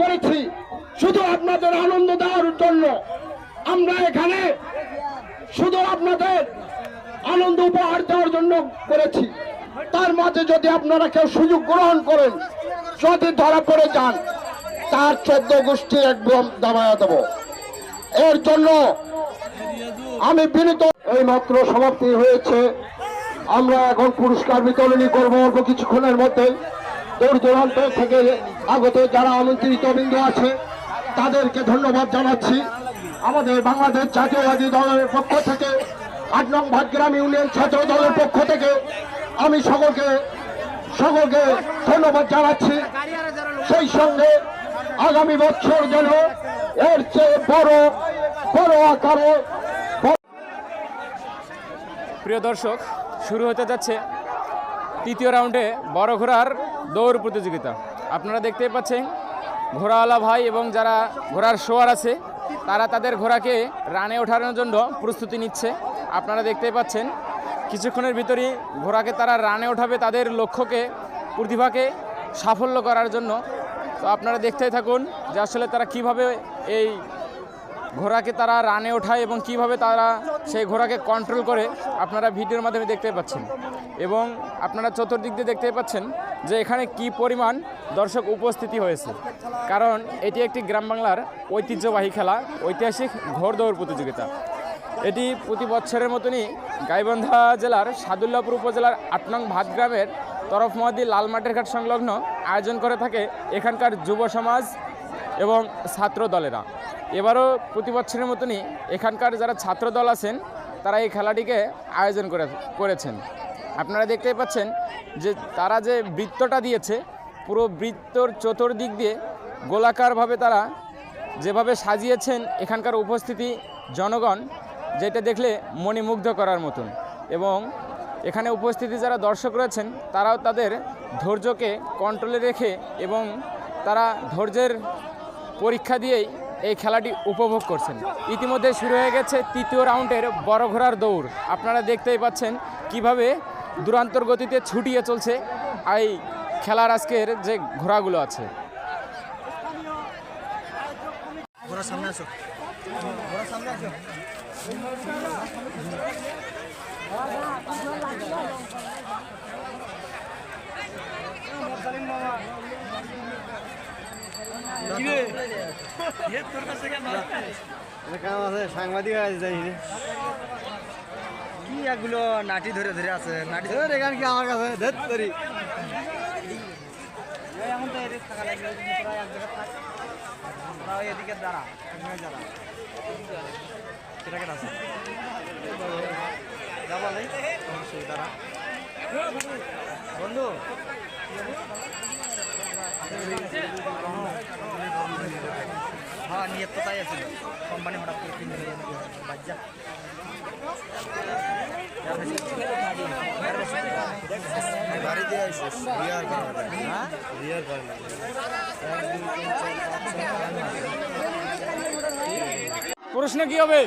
করেছি। শুধু আপনাদের আনন্দ দেওয়ার জন্য। আমরা এখানে শুধু আপনাদের আনন্দ উপহার দেওয়ার জন্য করেছি। তার মাঝে যদি আপনারা কেউ সুযোগ গ্রহণ করেন, যদি ধরা পড়ে যান, তার চোদ্দ গোষ্ঠী একদম দাবায়া দেব। এর জন্য আমি বিনীত এই মাত্র সমাপ্তি হয়েছে। আমরা এখন পুরস্কার বিতরণী করব অল্প কিছুক্ষণের মধ্যে। দূর দূরান্ত থেকে আগত যারা আমন্ত্রিত বিন্দু আছে, তাদেরকে ধন্যবাদ জানাচ্ছি। আমাদের বাংলাদেশ জাতীয়বাদী দলের পক্ষ থেকে, আট নং ভাটগ্রাম ইউনিয়ন ছাত্র দলের পক্ষ থেকে আমি সকলকে সকলকে ধন্যবাদ জানাচ্ছি। সেই সঙ্গে আগামী বছর যেন এর চেয়ে বড় বড় আকারে প্রিয় দর্শক, শুরু হতে যাচ্ছে তৃতীয় রাউন্ডে বড় ঘোড়ার দৌড় প্রতিযোগিতা। আপনারা দেখতে পাচ্ছেন ঘোড়াওয়ালা ভাই এবং যারা ঘোড়ার শোয়ার আছে, তারা তাদের ঘোড়াকে রানে ওঠানোর জন্য প্রস্তুতি নিচ্ছে। আপনারা দেখতে পাচ্ছেন কিছুক্ষণের ভিতরেই ঘোড়াকে তারা রানে ওঠাবে তাদের লক্ষ্যকে, প্রতিভাকে সাফল্য করার জন্য। তো আপনারা দেখতেই থাকুন যে আসলে তারা কীভাবে এই ঘোড়াকে তারা রানে ওঠায় এবং কীভাবে তারা সেই ঘোড়াকে কন্ট্রোল করে, আপনারা ভিডিওর মাধ্যমে দেখতে পাচ্ছেন। এবং আপনারা চতুর্দিক দিয়ে দেখতে পাচ্ছেন যে এখানে কি পরিমাণ দর্শক উপস্থিতি হয়েছে। কারণ এটি একটি গ্রাম বাংলার ঐতিহ্যবাহী খেলা, ঐতিহাসিক ঘোড়দৌড় প্রতিযোগিতা। এটি প্রতি বছরের মতনই গাইবান্ধা জেলার সাদুল্লাপুর উপজেলার আট নং ভাত গ্রামের তরফ মহাদি লালমাটের ঘাট সংলগ্ন আয়োজন করে থাকে এখানকার যুব সমাজ এবং ছাত্র দলেরা। এবারও প্রতি বছরের মতনই এখানকার যারা ছাত্র দল আছেন, তারা এই খেলাটিকে আয়োজন করে, করেছেন। আপনারা দেখতেই পাচ্ছেন যে তারা যে বৃত্তটা দিয়েছে, পুরো বৃত্তর চতুর্দিক দিয়ে গোলাকারভাবে তারা যেভাবে সাজিয়েছেন এখানকার উপস্থিতি জনগণ, যেটা দেখলে মণিমুগ্ধ করার মতন। এবং এখানে উপস্থিতি যারা দর্শক রয়েছেন, তারাও তাদের ধৈর্যকে কন্ট্রোলে রেখে এবং তারা ধৈর্যের পরীক্ষা দিয়েই এই খেলাটি উপভোগ করছেন। ইতিমধ্যে শুরু হয়ে গেছে তৃতীয় রাউন্ডের বড় ঘোড়ার দৌড়। আপনারা দেখতেই পাচ্ছেন কীভাবে দুরান্তর গতিতে ছুটিয়ে চলছে এই খেলার আজকের যে ঘোড়াগুলো আছে। ঘোড়ার সামনে ঘোড়ার সামনে কাম আছে সাংবাদিক আছে যাই কি এগুলো নাটি ধরে ধরে আছে? নাটি ধরে এখান কি আমার কাছে ধর ধরি এদিকে কেটা কেটা আছে? যাব অবশ্যই দাঁড়া। বন্ধু। হ্যাঁ নিয়ে তো তাই আছে। কোম্পানি হঠাৎ করে কিনে নিয়ে বাজ্যা বাড়িতে প্রশ্ন কি হবে?